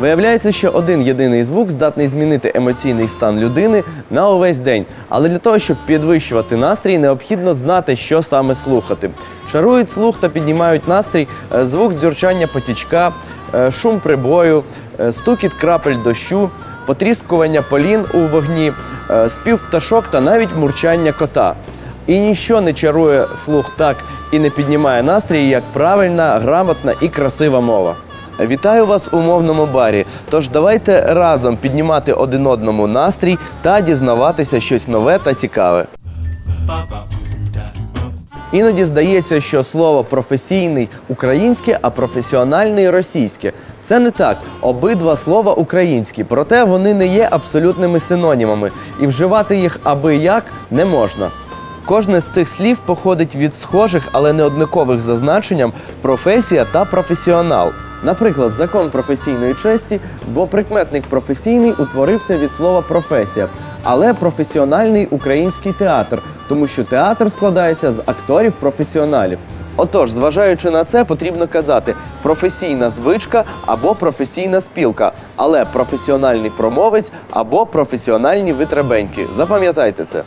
Виявляється, що один єдиний звук здатний змінити емоційний стан людини на увесь день. Але для того, щоб підвищувати настрій, необхідно знати, що саме слухати. Шарують слух та піднімають настрій е, звук дзюрчання потічка, е, шум прибою, е, стукіт крапель дощу, потріскування полін у вогні, спів пташок та навіть мурчання кота. І ніщо не чарує слух так і не піднімає настрій, як правильна, грамотна і красива мова. Вітаю вас у мовному барі. Тож давайте разом піднімати один одному настрій та дізнаватися щось нове та цікаве. Іноді здається, що слово професійний українське, а професіональний російське. Це не так. Обидва слова українські, проте вони не є абсолютними синонімами, і вживати їх аби як не можна. Кожне з цих слів походить від схожих, але не однакових за значенням професія та професіонал. Наприклад, закон професійної честі, бо прикметник професійний утворився від слова професія, але професіональний український театр, тому що театр складається з акторів-професіоналів. Отож, зважаючи на це, потрібно казати професійна звичка або професійна спілка, але професіональний промовець або професіональні витребеньки. Запам'ятайте це.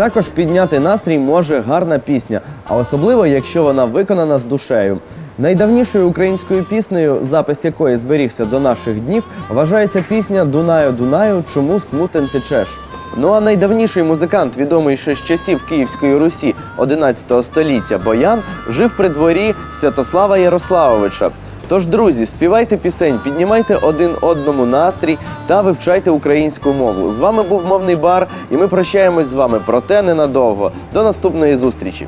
Також підняти настрій може гарна пісня, а особливо, якщо вона виконана з душею. Найдавнішою українською піснею, запис якої зберігся до наших днів, вважається пісня Дунаю, Дунаю, чому смутен течеш. Ну а найдавніший музикант, відомий ще з часів Київської Русі 11 століття, Боян, жив при дворі Святослава Ярославовича. Тож, друзі, співайте пісень, піднімайте один одному настрій та вивчайте українську мову. З вами був мовний бар, і ми прощаємось з вами, проте ненадовго. До наступної зустрічі.